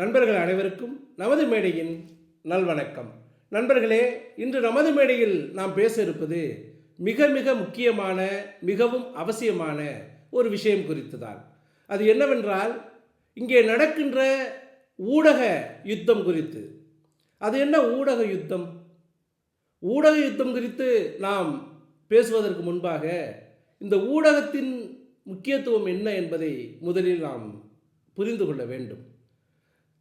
நண்பர்கள் அனைவருக்கும் நமது மேடையின் நல்வணக்கம். நண்பர்களே இன்று நமது மேடையில் நாம் பேச இருப்பது மிக மிக முக்கியமான மிகவும் அவசியமான ஒரு விஷயம் குறித்து தான் அது என்னவென்றால் இங்கே நடக்கின்ற ஊடக யுத்தம் குறித்து. அது என்ன ஊடக யுத்தம்? ஊடக யுத்தம் குறித்து நாம் பேசுவதற்கு முன்பாக இந்த ஊடகத்தின் முக்கியத்துவம் என்ன என்பதை முதலில் நாம் புரிந்து கொள்ள வேண்டும்.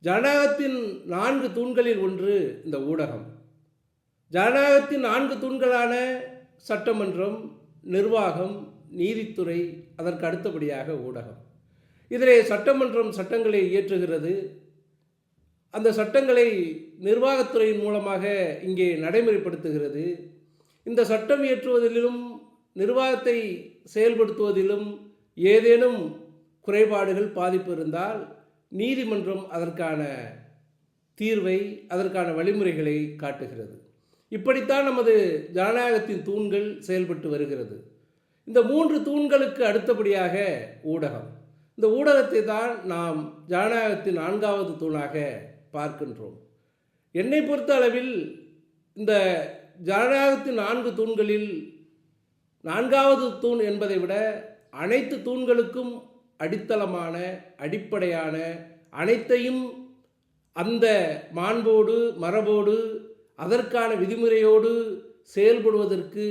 ஜனநாயகத்தின் நான்கு தூண்களில் ஒன்று இந்த ஊடகம். ஜனநாயகத்தின் நான்கு தூண்களான சட்டமன்றம் நிர்வாகம் நீதித்துறை அதற்கு அடுத்தபடியாக ஊடகம். இதிலே சட்டமன்றம் சட்டங்களை இயற்றுகிறது. அந்த சட்டங்களை நிர்வாகத்துறையின் மூலமாக இங்கே நடைமுறைப்படுத்துகிறது. இந்த சட்டம் இயற்றுவதிலும் நிர்வாகத்தை செயல்படுத்துவதிலும் ஏதேனும் குறைபாடுகள் பாதிப்பு இருந்தால் நீதிமன்றம் அதற்கான தீர்வை அதற்கான வழிமுறைகளை காட்டுகிறது. இப்படித்தான் நமது ஜனநாயகத்தின் தூண்கள் செயல்பட்டு வருகிறது. இந்த மூன்று தூண்களுக்கு அடுத்தபடியாக ஊடகம். இந்த ஊடகத்தை தான் நாம் ஜனநாயகத்தின் நான்காவது தூணாக பார்க்கின்றோம். என்னை பொறுத்த அளவில் இந்த ஜனநாயகத்தின் நான்கு தூண்களில் நான்காவது தூண் என்பதை விட அனைத்து தூண்களுக்கும் அடித்தளமான அடிப்படையான அனைத்தையும் அந்த மாண்போடு மரபோடு அதற்கான விதிமுறையோடு செயல்படுவதற்கு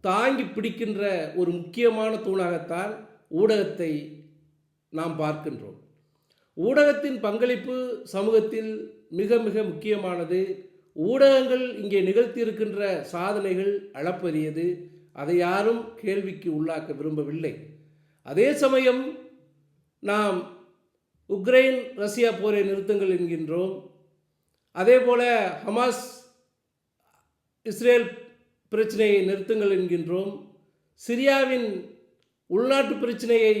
தாங்கி பிடிக்கின்ற ஒரு முக்கியமான தூணாகத்தான் ஊடகத்தை நாம் பார்க்கின்றோம். ஊடகத்தின் பங்களிப்பு சமூகத்தில் மிக மிக முக்கியமானது. ஊடகங்கள் இங்கே நிகழ்த்தியிருக்கின்ற சாதனைகள் அளப்பரியது. அதை யாரும் கேள்விக்கு உள்ளாக்க விரும்பவில்லை. அதே சமயம் நாம் உக்ரைன் ரஷ்யா போரை நிறுத்துங்கள் என்கின்றோம். அதே போல ஹமாஸ் இஸ்ரேல் பிரச்சனையை நிறுத்துங்கள் என்கின்றோம். சிரியாவின் உள்நாட்டு பிரச்சனையை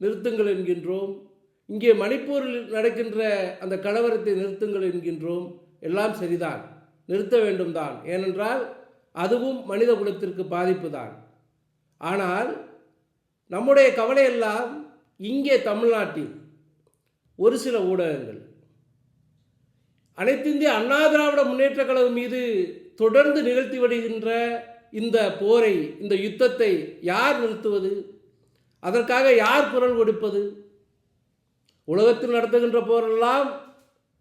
நிறுத்துங்கள் என்கின்றோம். இங்கே மணிப்பூரில் நடக்கின்ற அந்த கலவரத்தை நிறுத்துங்கள் என்கின்றோம். எல்லாம் சரிதான். நிறுத்த வேண்டும் தான் ஏனென்றால் அதுவும் மனித குலத்திற்கு பாதிப்பு தான் ஆனால் நம்முடைய கவலையெல்லாம் இங்கே தமிழ்நாட்டில் ஒரு சில ஊடகங்கள். அனைத்திந்திய அண்ணா திராவிட முன்னேற்ற கழகம் மீது தொடர்ந்து நிகழ்த்தி வருகின்ற இந்த போரை இந்த யுத்தத்தை யார் நிறுத்துவது? அதற்காக யார் குரல் கொடுப்பது? உலகத்தில் நடத்துகின்ற போரெல்லாம்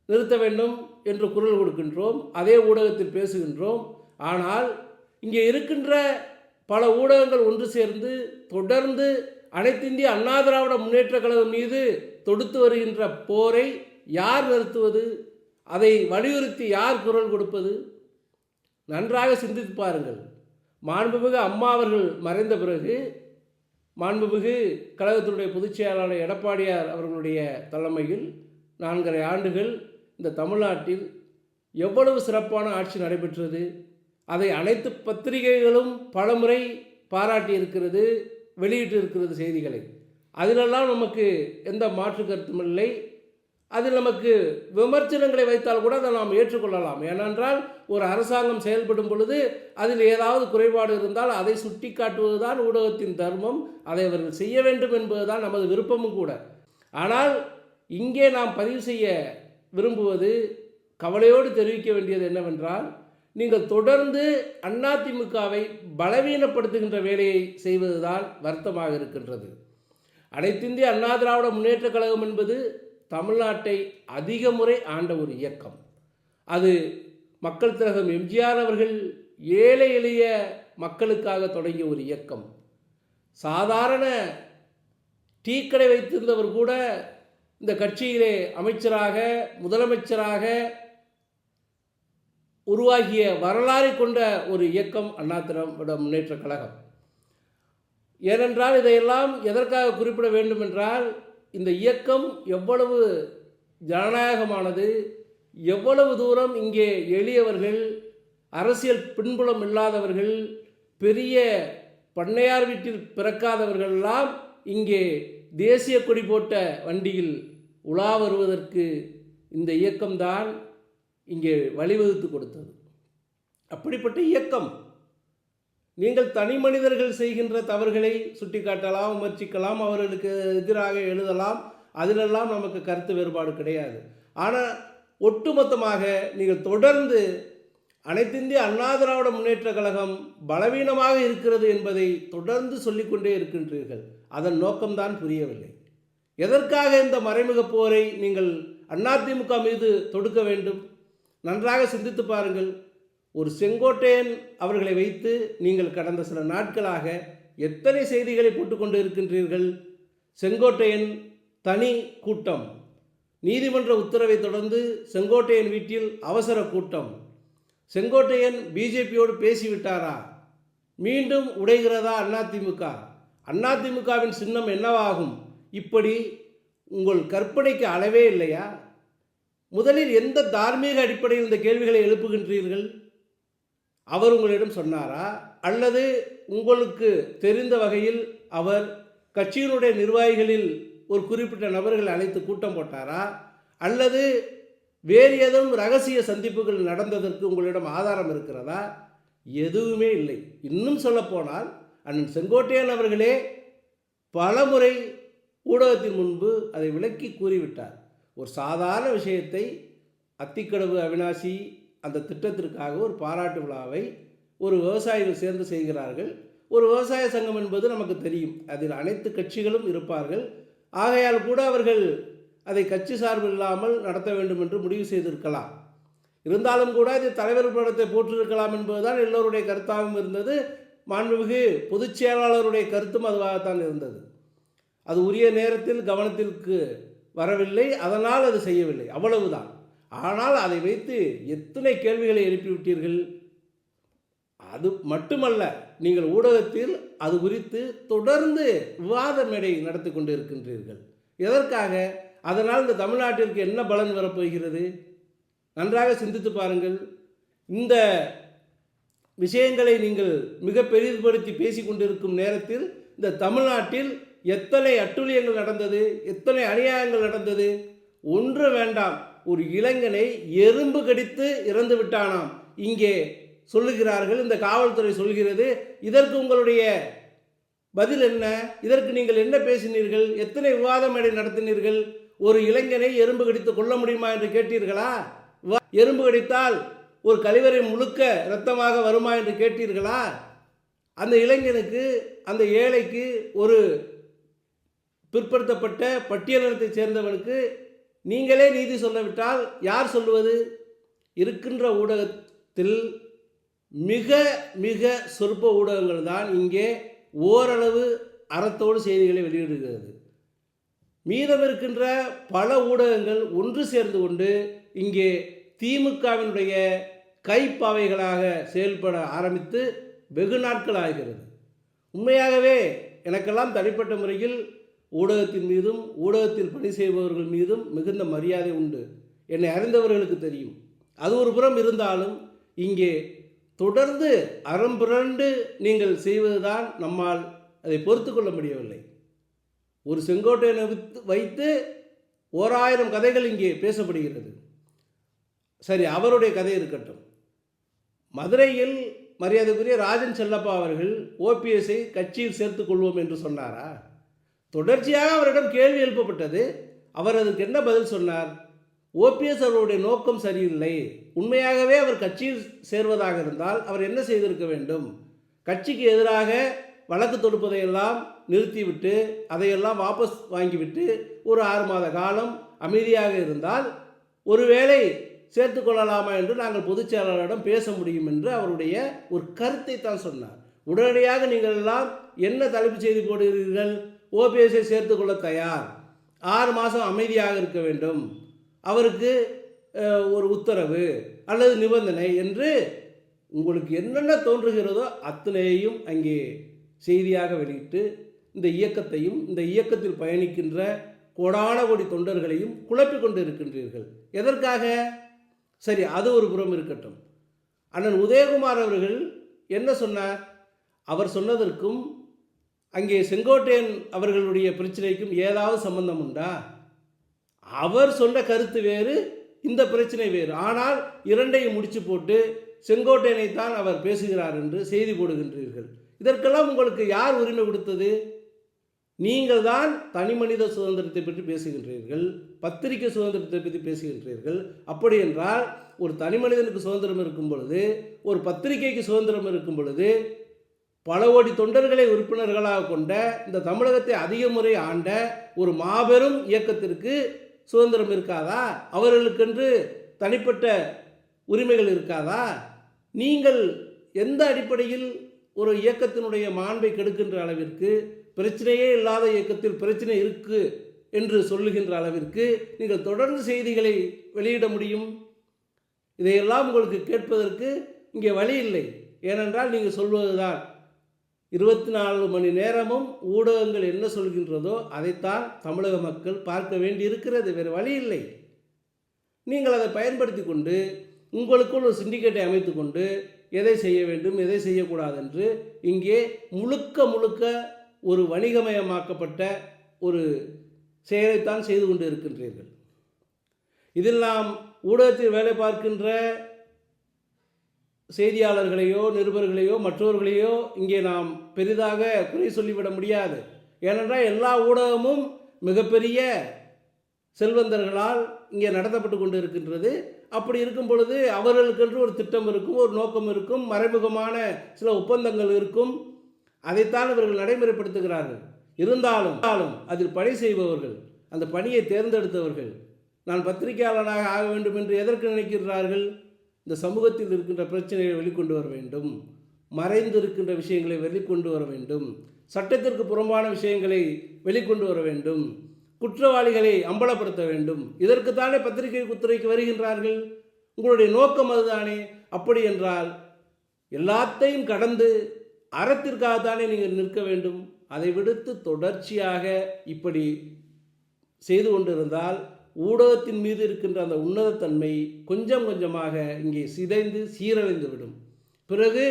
நிறுத்த வேண்டும் என்று குரல் கொடுக்கின்றோம் அதே ஊடகத்தில் பேசுகின்றோம். ஆனால் இங்கே இருக்கின்ற பல ஊடகங்கள் ஒன்று சேர்ந்து தொடர்ந்து அனைத்திந்திய அண்ணா திராவிட முன்னேற்ற கழகம் மீது தொடுத்து வருகின்ற போரை யார் நிறுத்துவது? அதை வலியுறுத்தி யார் குரல் கொடுப்பது? நன்றாக சிந்தித்து பாருங்கள். மாண்புமிகு அம்மா அவர்கள் மறைந்த பிறகு மாண்புமிகு கழகத்தினுடைய பொதுச் செயலாளர் எடப்பாடியார் அவர்களுடைய தலைமையில் நான்கரை ஆண்டுகள் இந்த தமிழ்நாட்டில் எவ்வளவு சிறப்பான ஆட்சி நடைபெற்றது? அதை அனைத்து பத்திரிகைகளும் பலமுறை பாராட்டி இருக்கிறது வெளியிட்டு இருக்கிறது செய்திகளை. அதிலெல்லாம் நமக்கு எந்த மாற்று கருத்தும் இல்லை. அதில் நமக்கு விமர்சனங்களை வைத்தால் கூட அதை நாம் ஏற்றுக்கொள்ளலாம். ஏனென்றால் ஒரு அரசாங்கம் செயல்படும் பொழுது அதில் ஏதாவது குறைபாடு இருந்தால் அதை சுட்டி காட்டுவதுதான் ஊடகத்தின் தர்மம். அதை அவர்கள் செய்ய வேண்டும் என்பதுதான் நமது விருப்பமும் கூட. ஆனால் இங்கே நாம் பதிவு செய்ய விரும்புவது கவலையோடு தெரிவிக்க வேண்டியது என்னவென்றால் நீங்கள் தொடர்ந்து அதிமுகவை பலவீனப்படுத்துகின்ற வேலையை செய்வதுதான் வருத்தமாக இருக்கின்றது. அனைத்திந்திய அண்ணா திராவிட முன்னேற்ற கழகம் என்பது தமிழ்நாட்டை அதிக முறை ஆண்ட ஒரு இயக்கம். அது மக்கள் திலகம் எம்ஜிஆர் அவர்கள் ஏழை எளிய மக்களுக்காக தொடங்கிய ஒரு இயக்கம். சாதாரண டீக்கடை வைத்திருந்தவர் கூட இந்த கட்சியிலே அமைச்சராக முதலமைச்சராக உருவாகிய வரலாறு கொண்ட ஒரு இயக்கம் அண்ணா திராவிட முன்னேற்ற கழகம். ஏனென்றால் இதையெல்லாம் எதற்காக குறிப்பிட வேண்டும் என்றால் இந்த இயக்கம் எவ்வளவு ஜனநாயகமானது எவ்வளவு தூரம் இங்கே எளியவர்கள் அரசியல் பின்புலம் இல்லாதவர்கள் பெரிய பண்ணையார் வீட்டில் பிறக்காதவர்களெல்லாம் இங்கே தேசிய கொடி போட்ட வண்டியில் உலா வருவதற்கு இந்த இயக்கம்தான் இங்கே வழிவகுத்து கொடுத்தது. அப்படிப்பட்ட இயக்கம். நீங்கள் தனி மனிதர்கள் செய்கின்ற தவறுகளை சுட்டிக்காட்டலாம் விமர்சிக்கலாம் அவர்களுக்கு எதிராக எழுதலாம். அதிலெல்லாம் நமக்கு கருத்து வேறுபாடு கிடையாது. ஆனால் ஒட்டுமொத்தமாக நீங்கள் தொடர்ந்து அனைத்திந்திய அண்ணா திராவிட முன்னேற்ற கழகம் பலவீனமாக இருக்கிறது என்பதை தொடர்ந்து சொல்லிக்கொண்டே இருக்கின்றீர்கள். அதன் நோக்கம்தான் புரியவில்லை. எதற்காக இந்த மறைமுக போரை நீங்கள் அதிமுக மீது தொடுக்க வேண்டும்? நன்றாக சிந்தித்து பாருங்கள். ஒரு செங்கோட்டையன் அவர்களை வைத்து நீங்கள் கடந்த சில நாட்களாக எத்தனை செய்திகளை போட்டுக்கொண்டு இருக்கின்றீர்கள்? செங்கோட்டையன் தனி கூட்டம். நீதிமன்ற உத்தரவை தொடர்ந்து செங்கோட்டையன் வீட்டில் அவசர கூட்டம். செங்கோட்டையன் பிஜேபியோடு பேசிவிட்டாரா? மீண்டும் உடைகிறதா அதிமுக? அதிமுகவின் சின்னம் என்னவாகும்? இப்படி உங்கள் கற்பனைக்கு அளவே இல்லையா? முதலில் எந்த தார்மீக அடிப்படையில் இந்த கேள்விகளை எழுப்புகின்றீர்கள்? அவர் உங்களிடம் சொன்னாரா? அல்லது உங்களுக்கு தெரிந்த வகையில் அவர் கட்சியினுடைய நிர்வாகிகளில் ஒரு குறிப்பிட்ட நபர்கள் அழைத்து கூட்டம் போட்டாரா? அல்லது வேறு ஏதும் ரகசிய சந்திப்புகள் நடந்ததற்கு உங்களிடம் ஆதாரம் இருக்கிறதா? எதுவுமே இல்லை. இன்னும் சொல்லப்போனால் அண்ணன் செங்கோட்டையன் அவர்களே பலமுறை ஊடகத்தின் முன்பு அதை விளக்கி கூறிவிட்டார். ஒரு சாதாரண விஷயத்தை அத்திக்கடவு அவினாசி அந்த திட்டத்திற்காக ஒரு பாராட்டு விழாவை ஒரு விவசாயிகள் சேர்ந்து செய்கிறார்கள். ஒரு விவசாய சங்கம் என்பது நமக்கு தெரியும். அதில் அனைத்து கட்சிகளும் இருப்பார்கள். ஆகையால் கூட அவர்கள் அதை கட்சி சார்பு இல்லாமல் நடத்த வேண்டும் என்று முடிவு செய்திருக்கலாம். இருந்தாலும் கூட இது தலைவர் படத்தை போற்றிருக்கலாம் என்பதுதான் எல்லோருடைய கருத்தாகவும் இருந்தது. மாண்புமிகு பொதுச் செயலாளருடைய கருத்தும் அதுவாகத்தான் இருந்தது. அது உரிய நேரத்தில் கவனத்திற்கு வரவில்லை அதனால் அது செய்யவில்லை. அவ்வளவுதான். ஆனால் அதை வைத்து எத்தனை கேள்விகளை எழுப்பிவிட்டீர்கள்? அது மட்டுமல்ல நீங்கள் ஊடகத்தில் அது குறித்து தொடர்ந்து விவாத மேடை நடத்தி கொண்டு இருக்கின்றீர்கள் எதற்காக? அதனால் இந்த தமிழ்நாட்டிற்கு என்ன பலன் வரப்போகிறது? நன்றாக சிந்தித்து பாருங்கள். இந்த விஷயங்களை நீங்கள் மிக பெரிதுபடுத்தி பேசி கொண்டிருக்கும் நேரத்தில் இந்த தமிழ்நாட்டில் எத்தனை அட்டுழியங்கள் நடந்தது எத்தனை அநியாயங்கள் நடந்தது? ஒன்று வேண்டாம் ஒரு இளைஞனை எறும்பு கடித்து இறந்து விட்டானாம். இங்கே சொல்லுகிறார்கள் இந்த காவல்துறை சொல்கிறது இதற்கு உங்களுடைய பதில் என்ன? இதற்கு நீங்கள் என்ன பேசினீர்கள்? எத்தனை விவாத மேடை நடத்தினீர்கள்? ஒரு இளைஞனை எறும்பு கடித்து கொள்ள முடியுமா என்று கேட்டீர்களா? வ- எறும்பு கடித்தால் ஒரு கழிவறை முழுக்க இரத்தமாக வருமா என்று கேட்டீர்களா? அந்த இளைஞனுக்கு அந்த ஏழைக்கு ஒரு பிற்படுத்தப்பட்ட பட்டியலினத்தைச் சேர்ந்தவனுக்கு நீங்களே நீதி சொல்லவிட்டால் யார் சொல்லுவது? இருக்கின்ற ஊடகத்தில் மிக மிக சொற்ப ஊடகங்கள் தான் இங்கே ஓரளவு அறத்தோடு செய்திகளை வெளியிடுகிறது. மீதம் இருக்கின்ற பல ஊடகங்கள் ஒன்று சேர்ந்து கொண்டு இங்கே திமுகவினுடைய கைப்பாவைகளாக செயல்பட ஆரம்பித்து வெகு நாட்கள் ஆகிறது. உண்மையாகவே எனக்கெல்லாம் தனிப்பட்ட முறையில் ஊடகத்தின் மீதும் ஊடகத்தில் பணி செய்பவர்கள் மீதும் மிகுந்த மரியாதை உண்டு. என்னை அறிந்தவர்களுக்கு தெரியும். அது ஒரு புறம் இருந்தாலும் இங்கே தொடர்ந்து அறம்புரண்டு நீங்கள் செய்வதுதான் நம்மால் அதை பொறுத்து கொள்ள முடியவில்லை. ஒரு செங்கோட்டையனை வைத்து வைத்து ஓராயிரம் கதைகள் இங்கே பேசப்படுகிறது. சரி அவருடைய கதை இருக்கட்டும். மதுரையில் மரியாதைக்குரிய ராஜன் செல்லப்பா அவர்கள் ஓபிஎஸ்ஐ கட்சியில் சேர்த்துக் கொள்வோம் என்று சொன்னாரா? தொடர்ச்சியாக அவரிடம் கேள்வி எழுப்பப்பட்டது. அவர் அதற்கு என்ன பதில் சொன்னார்? ஓபிஎஸ் அவருடைய நோக்கம் சரியில்லை. உண்மையாகவே அவர் கட்சியில் சேர்வதாக இருந்தால் அவர் என்ன செய்திருக்க வேண்டும்? கட்சிக்கு எதிராக வழக்கு தொடுப்பதையெல்லாம் நிறுத்திவிட்டு அதையெல்லாம் வாபஸ் வாங்கிவிட்டு ஒரு ஆறு மாத காலம் அமைதியாக இருந்தால் ஒருவேளை சேர்த்து கொள்ளலாமா என்று நாங்கள் பொதுச் செயலாளரிடம் பேச முடியும் என்று அவருடைய ஒரு கருத்தை தான் சொன்னார். உடனடியாக நீங்கள் எல்லாம் என்ன தலைப்புச் செய்தி போடுகிறீர்கள்? ஓபிஎஸ்ஐ சேர்த்து கொள்ள தயார். ஆறு மாதம் அமைதியாக இருக்க வேண்டும். அவருக்கு ஒரு உத்தரவு அல்லது நிபந்தனை என்று உங்களுக்கு என்னென்ன தோன்றுகிறதோ அத்தனையையும் அங்கே செய்தியாக வெளியிட்டு இந்த இயக்கத்தையும் இந்த இயக்கத்தில் பயணிக்கின்ற கோடான கோடி தொண்டர்களையும் குழப்பிக் கொண்டு இருக்கின்றீர்கள் எதற்காக? சரி அது ஒரு புறம் இருக்கட்டும். அண்ணன் உதயகுமார் அவர்கள் என்ன சொன்னார்? அவர் சொன்னதற்கும் அங்கே செங்கோட்டையன் அவர்களுடைய பிரச்சனைக்கும் ஏதாவது சம்பந்தம் உண்டா? அவர் சொன்ன கருத்து வேறு இந்த பிரச்சனை வேறு. ஆனால் இரண்டையும் முடிச்சு போட்டு செங்கோட்டையனை தான் அவர் பேசுகிறார் என்று செய்தி போடுகின்றீர்கள். இதற்கெல்லாம் உங்களுக்கு யார் உரிமை கொடுத்தது? நீங்கள் தான் தனி மனித சுதந்திரத்தை பற்றி பேசுகின்றீர்கள் பத்திரிகை சுதந்திரத்தை பற்றி பேசுகின்றீர்கள். அப்படி என்றால் ஒரு தனி மனிதனுக்கு சுதந்திரம் இருக்கும் பொழுது ஒரு பத்திரிகைக்கு சுதந்திரம் இருக்கும் பொழுது பல கோடி தொண்டர்களை உறுப்பினர்களாக கொண்ட இந்த தமிழகத்தை அதிக முறை ஆண்ட ஒரு மாபெரும் இயக்கத்திற்கு சுதந்திரம் இருக்காதா? அவர்களுக்கென்று தனிப்பட்ட உரிமைகள் இருக்காதா? நீங்கள் எந்த அடிப்படையில் ஒரு இயக்கத்தினுடைய மாண்பை கெடுக்கின்ற அளவிற்கு பிரச்சனையே இல்லாத இயக்கத்தில் பிரச்சனை இருக்கு என்று சொல்லுகின்ற அளவிற்கு நீங்கள் தொடர்ந்து செய்திகளை வெளியிட முடியும்? இதையெல்லாம் உங்களுக்கு கேட்பதற்கு இங்கே வழி இல்லை. ஏனென்றால் நீங்கள் சொல்வதுதான். இருபத்தி நாலு மணி நேரமும் ஊடகங்கள் என்ன சொல்கின்றதோ அதைத்தான் தமிழக மக்கள் பார்க்க வேண்டி இருக்கிறது வேறு வழி இல்லை. நீங்கள் அதை பயன்படுத்தி கொண்டு உங்களுக்குள் ஒரு சிண்டிகேட்டை அமைத்து கொண்டு எதை செய்ய வேண்டும் எதை செய்யக்கூடாது என்று இங்கே முழுக்க முழுக்க ஒரு வணிகமயமாக்கப்பட்ட ஒரு செயலைத்தான் செய்து கொண்டு இருக்கின்றீர்கள் இதில் நாம் ஊடகத்தில் வேலை பார்க்கின்ற செய்தியாளர்களையோ நிருபர்களையோ மற்றவர்களையோ இங்கே நாம் பெரிதாக குறை சொல்லிவிட முடியாது. ஏனென்றால் எல்லா ஊடகமும் மிகப்பெரிய செல்வந்தர்களால் இங்கே நடத்தப்பட்டு கொண்டு இருக்கின்றது அப்படி இருக்கும் பொழுது அவர்களுக்கென்று ஒரு திட்டம் இருக்கும் ஒரு நோக்கம் இருக்கும் மறைமுகமான சில ஒப்பந்தங்கள் இருக்கும். அதைத்தான் இவர்கள் நடைமுறைப்படுத்துகிறார்கள். இருந்தாலும் இருந்தாலும் அதில் பணி செய்பவர்கள் அந்த பணியை தேர்ந்தெடுத்தவர்கள் நான் பத்திரிகையாளனாக ஆக வேண்டும் என்று எதற்கு நினைக்கிறார்கள் இந்த சமூகத்தில் இருக்கின்ற பிரச்சனைகளை வெளிக்கொண்டு வர வேண்டும். மறைந்து இருக்கின்ற விஷயங்களை வெளிக்கொண்டு வர வேண்டும். சட்டத்திற்கு புறம்பான விஷயங்களை வெளிக்கொண்டு வர வேண்டும். குற்றவாளிகளை அம்பலப்படுத்த வேண்டும். இதற்குத்தானே பத்திரிகை குத்துறைக்கு வருகின்றார்கள்? உங்களுடைய நோக்கம் அதுதானே? அப்படி என்றால் எல்லாத்தையும் கடந்து அறத்திற்காகத்தானே நீங்கள் நிற்க வேண்டும். அதை விடுத்து தொடர்ச்சியாக இப்படி செய்து கொண்டிருந்தால் ஊடகத்தின் மீது இருக்கின்ற அந்த உன்னதத்தன்மை கொஞ்சம் கொஞ்சமாக இங்கே சிதைந்து சீரழிந்து விடும் பிறகு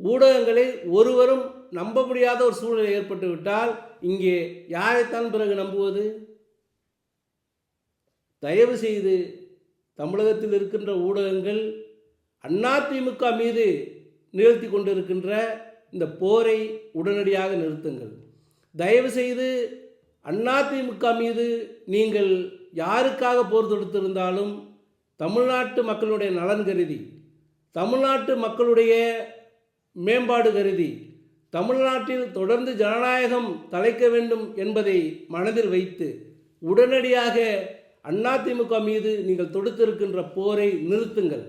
ஊடகங்களை ஒருவரும் நம்ப முடியாத ஒரு சூழ்நிலை ஏற்பட்டுவிட்டால் இங்கே யாரைத்தான் பிறகு நம்புவது? தயவு செய்து தமிழகத்தில் இருக்கின்ற ஊடகங்கள் அதிமுக மீது நிகழ்த்தி கொண்டிருக்கின்ற இந்த போரை உடனடியாக நிறுத்துங்கள். தயவு செய்து அதிமுக மீது நீங்கள் யாருக்காக போர் தொடுத்திருந்தாலும் தமிழ்நாட்டு மக்களுடைய நலன் கருதி தமிழ்நாட்டு மக்களுடைய மேம்பாடு கருதி தமிழ்நாட்டில் தொடர்ந்து ஜனநாயகம் தலைக்க வேண்டும் என்பதை மனதில் வைத்து உடனடியாக அதிமுக மீது நீங்கள் தொடுத்திருக்கின்ற போரை நிறுத்துங்கள்.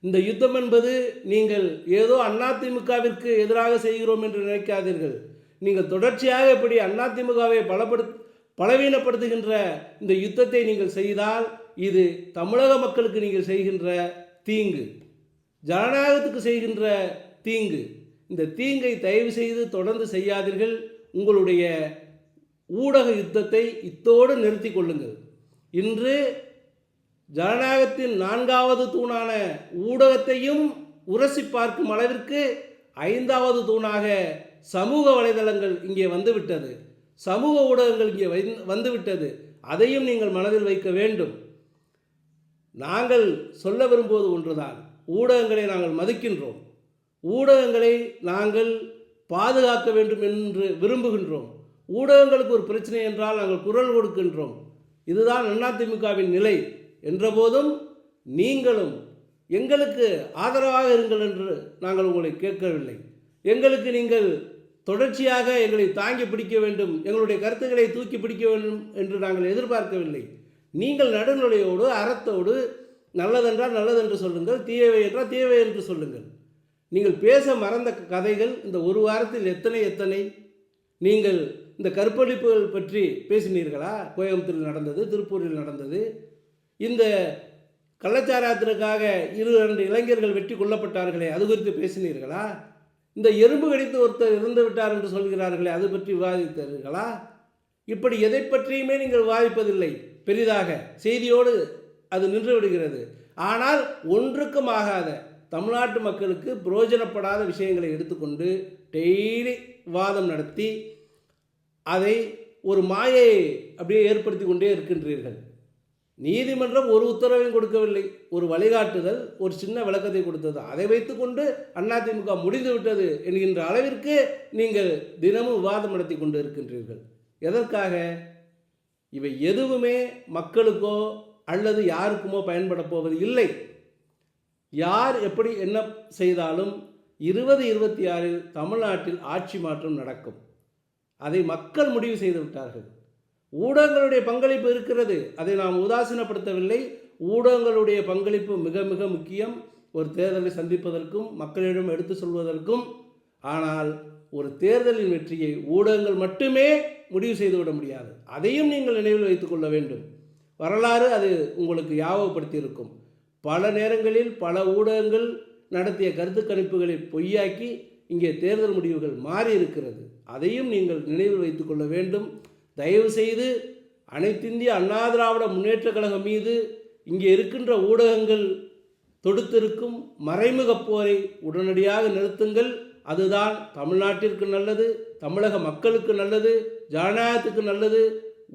இந்த யுத்தம் என்பது நீங்கள் ஏதோ அதிமுகவிற்கு எதிராக செய்கிறோம் என்று நினைக்காதீர்கள். நீங்கள் தொடர்ச்சியாக இப்படி அதிமுகவை பலப்படுத்த பலவீனப்படுத்துகின்ற இந்த யுத்தத்தை நீங்கள் செய்தால் இது தமிழக மக்களுக்கு நீங்கள் செய்கின்ற தீங்கு. ஜனநாயகத்துக்கு செய்கின்ற தீங்கு. இந்த தீங்கை தயவு செய்து தொடர்ந்து செய்யாதீர்கள். உங்களுடைய ஊடக யுத்தத்தை இத்தோடு நிறுத்தி கொள்ளுங்கள். இன்று ஜனநாயகத்தின் நான்காவது தூணான ஊடகத்தையும் உரசி பார்க்கும் அளவிற்கு ஐந்தாவது தூணாக சமூக வலைதளங்கள் இங்கே வந்துவிட்டது. சமூக ஊடகங்கள் இங்கே வந்துவிட்டது. அதையும் நீங்கள் மனதில் வைக்க வேண்டும். நாங்கள் சொல்ல விரும்புவது ஒன்றுதான். ஊடகங்களை நாங்கள் மதிக்கின்றோம். ஊடகங்களை நாங்கள் பாதுகாக்க வேண்டும் என்று விரும்புகின்றோம். ஊடகங்களுக்கு ஒரு பிரச்சனை என்றால் நாங்கள் குரல் கொடுக்கின்றோம். இதுதான் அதிமுகவின் நிலை. என்றபோதும் நீங்களும் எங்களுக்கு ஆதரவாக இருங்கள் என்று நாங்கள் உங்களை கேட்கவில்லை. எங்களுக்கு நீங்கள் தொடர்ச்சியாக எங்களை தாங்கி பிடிக்க வேண்டும் எங்களுடைய கருத்துக்களை தூக்கி பிடிக்க வேண்டும் என்று நாங்கள் எதிர்பார்க்கவில்லை. நீங்கள் நடுநிலையோடு அறத்தோடு நல்லதென்றால் நல்லதென்று சொல்லுங்கள் தீயவை என்றால் தீயவை என்று சொல்லுங்கள். நீங்கள் பேச மறந்த கதைகள் இந்த ஒரு வாரத்தில் எத்தனை எத்தனை? நீங்கள் இந்த கற்பழிப்புகள் பற்றி பேசினீர்களா? கோயம்புத்தூரில் நடந்தது திருப்பூரில் நடந்தது. இந்த கள்ளச்சாராத்திற்காக இரு இரண்டு இளைஞர்கள் வெட்டி கொல்லப்பட்டார்களே அது குறித்து பேசினீர்களா? இந்த எறும்பு கடித்து ஒருத்தர் இறந்து விட்டார் என்று சொல்கிறார்களே அது பற்றி விவாதித்தீர்களா? இப்படி எதை பற்றியுமே நீங்கள் விவாதிப்பதில்லை. பெரிதாக செய்தியோடு அது நின்று விடுகிறது. ஆனால் ஒன்றுக்கும் ஆகாத தமிழ்நாட்டு மக்களுக்கு புரோஜனப்படாத விஷயங்களை எடுத்துக்கொண்டு டெய்லி விவாதம் நடத்தி அதை ஒரு மாயை அப்படியே ஏற்படுத்தி கொண்டே இருக்கின்றீர்கள். நீதிமன்றம் ஒரு உத்தரவையும் கொடுக்கவில்லை. ஒரு வழிகாட்டுதல் ஒரு சின்ன விளக்கத்தை கொடுத்தது. அதை வைத்துக்கொண்டு அதிமுக முடிந்து விட்டது என்கின்ற அளவிற்கு நீங்கள் தினமும் விவாதம் நடத்தி கொண்டு இருக்கின்றீர்கள். எதற்காக? இவை எதுவுமே மக்களுக்கோ அல்லது யாருக்குமோ பயன்பட போவது இல்லை. யார் எப்படி என்ன செய்தாலும் இருபது இருபத்தி ஆறில் தமிழ்நாட்டில் ஆட்சி மாற்றம் நடக்கும். அதை மக்கள் முடிவு செய்து விட்டார்கள். ஊடகங்களுடைய பங்களிப்பு இருக்கிறது. அதை நாம் உதாசீனப்படுத்தவில்லை. ஊடகங்களுடைய பங்களிப்பு மிக மிக முக்கியம். ஒரு தேர்தலை சந்திப்பதற்கும் மக்களிடம் எடுத்து சொல்வதற்கும். ஆனால் ஒரு தேர்தலின் வெற்றியை ஊடகங்கள் மட்டுமே முடிவு செய்துவிட முடியாது. அதையும் நீங்கள் நினைவில் வைத்துக் கொள்ள வேண்டும். வரலாறு அது உங்களுக்கு ஞாபகப்படுத்தி இருக்கும். பல நேரங்களில் பல ஊடகங்கள் நடத்திய கருத்து கணிப்புகளை பொய்யாக்கி இங்கே தேர்தல் முடிவுகள் மாறி இருக்கிறது அதையும் நீங்கள் நினைவில் வைத்துக் கொள்ள வேண்டும். தயவுசெய்து அனைத்திந்திய அண்ணா திராவிட முன்னேற்றக் கழகம் மீது இங்கே இருக்கின்ற ஊடகங்கள் தொடுத்திருக்கும் மறைமுக போரை உடனடியாக நிறுத்துங்கள். அதுதான் தமிழ்நாட்டிற்கு நல்லது தமிழக மக்களுக்கு நல்லது ஜனநாயகத்துக்கு நல்லது.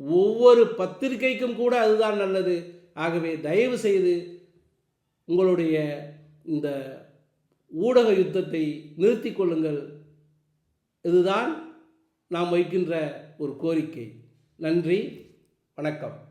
ஒவ்வொரு பத்திரிகைக்கும் கூட அதுதான் நல்லது. ஆகவே தயவு செய்து உங்களுடைய இந்த ஊடக யுத்தத்தை நிறுத்திக் கொள்ளுங்கள். இதுதான் நாம் வைக்கின்ற ஒரு கோரிக்கை. நன்றி வணக்கம்.